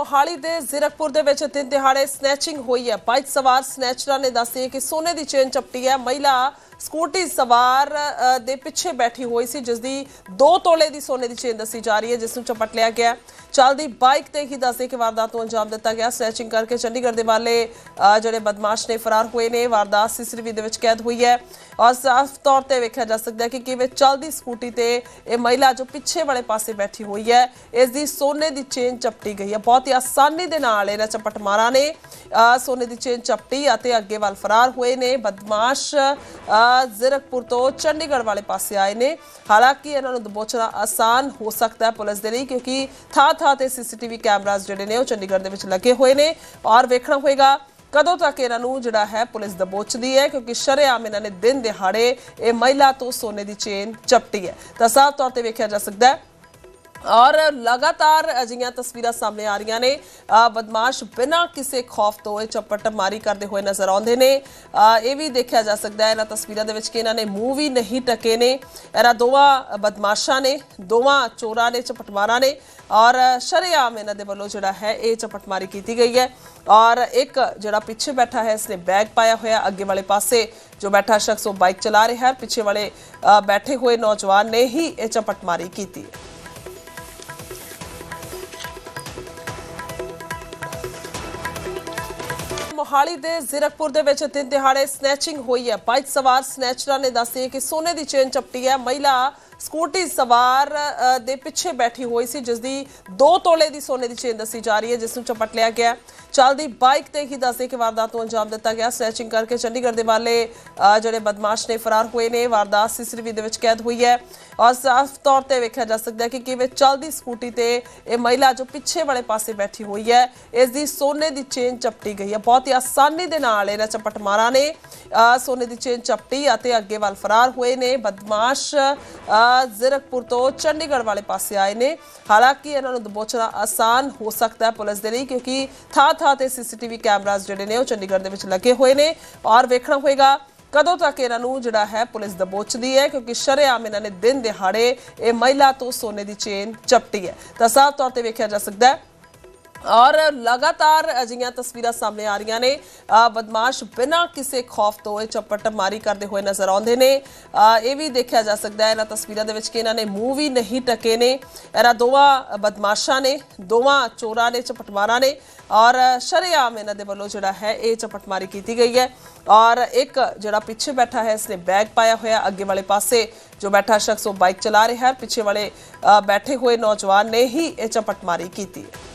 ਮੋਹਾਲੀ ਦੇ ਜ਼ੀਰਕਪੁਰ ਦੇ ਵਿੱਚ ਤਿੰਨ ਦਿਹਾੜੇ ਸਨੈਚਿੰਗ ਹੋਈ ਹੈ। ਬਾਈਕ ਸਵਾਰ ਸਨੈਚਰਾਂ ਨੇ ਦੱਸਿਆ ਕਿ ਸੋਨੇ ਦੀ ਚੇਨ ਚਪਟੀ ਹੈ। ਮਹਿਲਾ ਸਕੂਟੀ ਸਵਾਰ ਦੇ ਪਿੱਛੇ ਬੈਠੀ ਹੋਈ ਸੀ ਜਿਸ ਦੀ 2 ਤੋਲੇ ਦੀ ਸੋਨੇ ਦੀ ਚੇਨ ਦੱਸੀ ਜਾ ਰਹੀ ਹੈ ਜਿਸ ਨੂੰ ਚਪਟ ਲਿਆ ਗਿਆ ਚਲਦੀ ਬਾਈਕ ਤੇ ਹੀ ਦੱਸਦੇ ਕਿ ਵਾਰਦਾਤ ਨੂੰ ਅੰਜਾਮ ਦਿੱਤਾ ਗਿਆ। ਸਨੈਚਿੰਗ ਕਰਕੇ ਚੰਡੀਗੜ੍ਹ ਦੇ ਵਾਲੇ ਅ, ਜਿਹੜੇ ਬਦਮਾਸ਼ ਨੇ ਫਰਾਰ ਹੋਏ ਨੇ ਵਾਰਦਾਤ ਸੀਸੀਟੀਵੀ ਦੇ ਵਿੱਚ ਕੈਦ ਹੋਈ ਹੈ। ਔਰ ਸਾਫ਼ ਤੌਰ ਤੇ ਵੇਖਿਆ ਜਾ ਸਕਦਾ ਹੈ ਕਿ ਕਿਵੇਂ ਚੱਲਦੀ ਸਕੂਟੀ ਤੇ ਇਹ ਮਹਿਲਾ ਜੋ ਪਿੱਛੇ ਵਾਲੇ ਪਾਸੇ ਬੈਠੀ ਹੋਈ ਹੈ ਇਸ ਦੀ ਸੋਨੇ ਦੀ ਚੇਨ ਚਪਟੀ ਗਈ ਹੈ। ਬਹੁਤ ਹੀ ਆਸਾਨੀ ਦੇ ਨਾਲ ਇਹਨਾਂ ਚਪਟਮਾਰਾਂ ਨੇ ਸੋਨੇ ਦੀ ਚੇਨ ਚਪਟੀ ਅਤੇ ਅੱਗੇ ਵੱਲ ਫਰਾਰ ਹੋਏ ਨੇ। ਬਦਮਾਸ਼ ਅ, ਜ਼ੀਰਕਪੁਰ ਤੋਂ ਚੰਡੀਗੜ੍ਹ ਵਾਲੇ ਪਾਸੇ ਆਏ ਨੇ। ਹਾਲਾਂਕਿ ਇਹਨਾਂ ਨੂੰ ਦਬੋਚਣਾ ਆਸਾਨ ਹੋ ਸਕਦਾ ਹੈ ਪੁਲਿਸ ਦੇ ਲਈ ਕਿਉਂਕਿ ਥਾਂ ਥਾਂ ਤੇ ਸੀਸੀਟੀਵੀ ਕੈਮਰਾਜ਼ ਜਿਹੜੇ ਨੇ ਉਹ ਚੰਡੀਗੜ੍ਹ ਦੇ ਵਿੱਚ ਲੱਗੇ ਹੋਏ ਨੇ। ਔਰ ਵੇਖਣਾ ਹੋਏਗਾ ਕਦੋਂ ਤੱਕ ਇਹਨਾਂ ਨੂੰ ਜਿਹੜਾ ਹੈ ਪੁਲਿਸ ਦਬੋਚਦੀ ਹੈ ਕਿਉਂਕਿ ਸ਼ਰੇਆਮ ਇਹਨਾਂ ਨੇ ਦਿਨ ਦਿਹਾੜੇ ਇਹ ਮਹਿਲਾ ਤੋਂ ਸੋਨੇ ਦੀ ਚੇਨ ਚਪਟੀ ਹੈ। ਤਾਂ ਸਾਫ਼ ਤੌਰ ਤੇ ਵੇਖਿਆ ਜਾ ਸਕਦਾ ਹੈ ਔਰ ਲਗਾਤਾਰ ਅਜਿਹੀਆਂ ਤਸਵੀਰਾਂ ਸਾਹਮਣੇ ਆ ਰਹੀਆਂ ਨੇ। ਬਦਮਾਸ਼ ਬਿਨਾਂ ਕਿਸੇ ਖੌਫ ਤੋਂ ਇਹ ਚਪਟ ਮਾਰੀ ਕਰਦੇ ਹੋਏ ਨਜ਼ਰ ਆਉਂਦੇ ਨੇ। ਇਹ ਵੀ ਦੇਖਿਆ ਜਾ ਸਕਦਾ ਹੈ, ਇਹਨਾਂ ਤਸਵੀਰਾਂ ਦੇ ਵਿੱਚ ਕਿ ਇਹਨਾਂ ਨੇ ਮੂੰਹ ਵੀ ਨਹੀਂ ਟਕੇ ਨੇ। ਇਹਨਾਂ ਦੋਵਾਂ ਬਦਮਾਸ਼ਾਂ ਨੇ, ਦੋਵਾਂ ਚੋਰਾਂ ਨੇ, ਚਪਟਮਾਰਾਂ ਨੇ। ਔਰ ਸ਼ਰੇਆਮ ਇਹਨਾਂ ਦੇ ਵੱਲੋਂ ਜਿਹੜਾ ਹੈ, ਇਹ ਚਪਟਮਾਰੀ ਕੀਤੀ ਗਈ ਹੈ। ਔਰ ਇੱਕ ਜਿਹੜਾ ਪਿੱਛੇ ਬੈਠਾ ਹੈ ਇਸਨੇ ਬੈਗ ਪਾਇਆ ਹੋਇਆ ਅੱਗੇ ਵਾਲੇ ਪਾਸੇ। ਜੋ ਬੈਠਾ ਸ਼ਖਸ ਉਹ ਬਾਈਕ ਚਲਾ ਰਿਹਾ ਹੈ, ਪਿੱਛੇ ਵਾਲੇ ਬੈਠੇ ਹੋਏ ਨੌਜਵਾਨ ਨੇ ਹੀ ਇਹ ਚਪਟਮਾਰੀ ਕੀਤੀ ਹੈ। ਮੋਹਾਲੀ ਦੇ ਜ਼ੀਰਕਪੁਰ ਦੇ ਵਿੱਚ ਦਿਨ ਦਿਹਾੜੇ ਸਨੈਚਿੰਗ ਹੋਈ ਹੈ। ਬਾਈਕ ਸਵਾਰ ਸਨੈਚਰਾਂ ਨੇ ਦੱਸਿਆ ਕਿ ਸੋਨੇ ਦੀ ਚੇਨ ਚਪਟੀ ਹੈ। ਮਹਿਲਾ ਸਕੂਟੀ ਸਵਾਰ ਦੇ ਪਿੱਛੇ ਬੈਠੀ ਹੋਈ ਸੀ ਜਿਸ ਦੀ 2 ਤੋਲੇ ਦੀ ਸੋਨੇ ਦੀ ਚੇਨ ਦੱਸੀ ਜਾ ਰਹੀ ਹੈ, ਜਿਸ ਨੂੰ ਚਪਟ ਲਿਆ ਗਿਆ ਚੱਲਦੀ ਬਾਈਕ ਤੇ ਹੀ ਦੱਸਦੇ ਕਿ ਵਾਰਦਾਤ ਨੂੰ ਅੰਜਾਮ ਦਿੱਤਾ ਗਿਆ। ਸਨੈਚਿੰਗ ਕਰਕੇ ਚੰਡੀਗੜ੍ਹ ਦੇ ਵਾਲੇ ਜਿਹੜੇ ਬਦਮਾਸ਼ ਨੇ ਫਰਾਰ ਹੋਏ ਨੇ, ਵਾਰਦਾਤ ਸੀਸੀਟੀਵੀ ਦੇ ਵਿੱਚ ਕੈਦ ਹੋਈ ਹੈ। ਔਰ ਸਾਫ਼ ਤੌਰ ਤੇ ਵੇਖਿਆ ਜਾ ਸਕਦਾ ਹੈ ਕਿ ਕਿਵੇਂ ਚੱਲਦੀ ਸਕੂਟੀ ਤੇ ਇਹ ਮਹਿਲਾ ਜੋ ਪਿੱਛੇ ਵਾਲੇ ਪਾਸੇ ਬੈਠੀ ਹੋਈ ਹੈ ਇਸ ਦੀ ਸੋਨੇ ਦੀ ਚੇਨ ਚਪਟੀ ਗਈ ਹੈ। ਬਹੁਤ ਹੀ ਆਸਾਨੀ ਦੇ ਨਾਲ ਇਹਨਾਂ ਚਪਟਮਾਰਾਂ ਨੇ। ਸੋਨੇ ਦੀ ਚੇਨ ਚਪਟੀ ਅਤੇ ਅੱਗੇ ਵੱਲ ਫਰਾਰ ਹੋਏ ਨੇ। ਬਦਮਾਸ਼ ਜ਼ੀਰਕਪੁਰ ਤੋਂ ਚੰਡੀਗੜ੍ਹ ਵਾਲੇ ਪਾਸੇ ਆਏ ਨੇ। ਹਾਲਾਂਕਿ ਇਹਨਾਂ ਨੂੰ ਦਬੋਚਣਾ ਆਸਾਨ ਹੋ ਸਕਦਾ ਹੈ ਪੁਲਿਸ ਦੇ ਲਈ, ਕਿਉਂਕਿ ਥਾਂ ਥਾਂ ਤੇ ਸੀਸੀਟੀਵੀ ਕੈਮਰਾਜ਼ ਜਿਹੜੇ ਨੇ ਉਹ ਚੰਡੀਗੜ੍ਹ ਦੇ ਵਿੱਚ ਲੱਗੇ ਹੋਏ ਨੇ। ਔਰ ਵੇਖਣਾ ਹੋਏਗਾ ਕਦੋਂ ਤੱਕ ਇਹਨਾਂ ਨੂੰ ਜਿਹੜਾ ਹੈ ਪੁਲਿਸ ਦਬੋਚਦੀ ਹੈ, ਕਿਉਂਕਿ ਸ਼ਰੇਆਮ ਇਹਨਾਂ ਨੇ ਦਿਨ ਦਿਹਾੜੇ ਇਹ ਮਹਿਲਾ ਤੋਂ ਸੋਨੇ ਦੀ ਚੇਨ ਚਪਟੀ ਹੈ। ਤਾਂ ਸਾਫ਼ ਤੌਰ ਤੇ ਵੇਖਿਆ ਜਾ ਸਕਦਾ ਹੈ ਔਰ ਲਗਾਤਾਰ ਅਜਿਹੀਆਂ ਤਸਵੀਰਾਂ ਸਾਹਮਣੇ ਆ ਰਹੀਆਂ ਨੇ। ਬਦਮਾਸ਼ ਬਿਨਾਂ ਕਿਸੇ ਖੌਫ ਤੋਂ ਇਹ ਚਪਟ ਮਾਰੀ ਕਰਦੇ ਹੋਏ ਨਜ਼ਰ ਆਉਂਦੇ ਨੇ। ਇਹ ਵੀ ਦੇਖਿਆ ਜਾ ਸਕਦਾ ਹੈ, ਇਹਨਾਂ ਤਸਵੀਰਾਂ ਦੇ ਵਿੱਚ ਕਿ ਇਹਨਾਂ ਨੇ ਮੂੰਹ ਵੀ ਨਹੀਂ ਟਕੇ ਨੇ। ਇਹਨਾਂ ਦੋਵਾਂ ਬਦਮਾਸ਼ਾਂ ਨੇ, ਦੋਵਾਂ ਚੋਰਾਂ ਨੇ, ਚਪਟਮਾਰਾਂ ਨੇ। ਔਰ ਸ਼ਰੇਆਮ ਇਹਨਾਂ ਦੇ ਵੱਲੋਂ ਜਿਹੜਾ ਹੈ, ਇਹ ਚਪਟਮਾਰੀ ਕੀਤੀ ਗਈ ਹੈ। ਔਰ ਇੱਕ ਜਿਹੜਾ ਪਿੱਛੇ ਬੈਠਾ ਹੈ ਇਸਨੇ ਬੈਗ ਪਾਇਆ ਹੋਇਆ ਅੱਗੇ ਵਾਲੇ ਪਾਸੇ। ਜੋ ਬੈਠਾ ਸ਼ਖਸ ਉਹ ਬਾਈਕ ਚਲਾ ਰਿਹਾ ਹੈ, ਪਿੱਛੇ ਵਾਲੇ ਬੈਠੇ ਹੋਏ ਨੌਜਵਾਨ ਨੇ ਹੀ ਇਹ ਚਪਟਮਾਰੀ ਕੀਤੀ ਹੈ।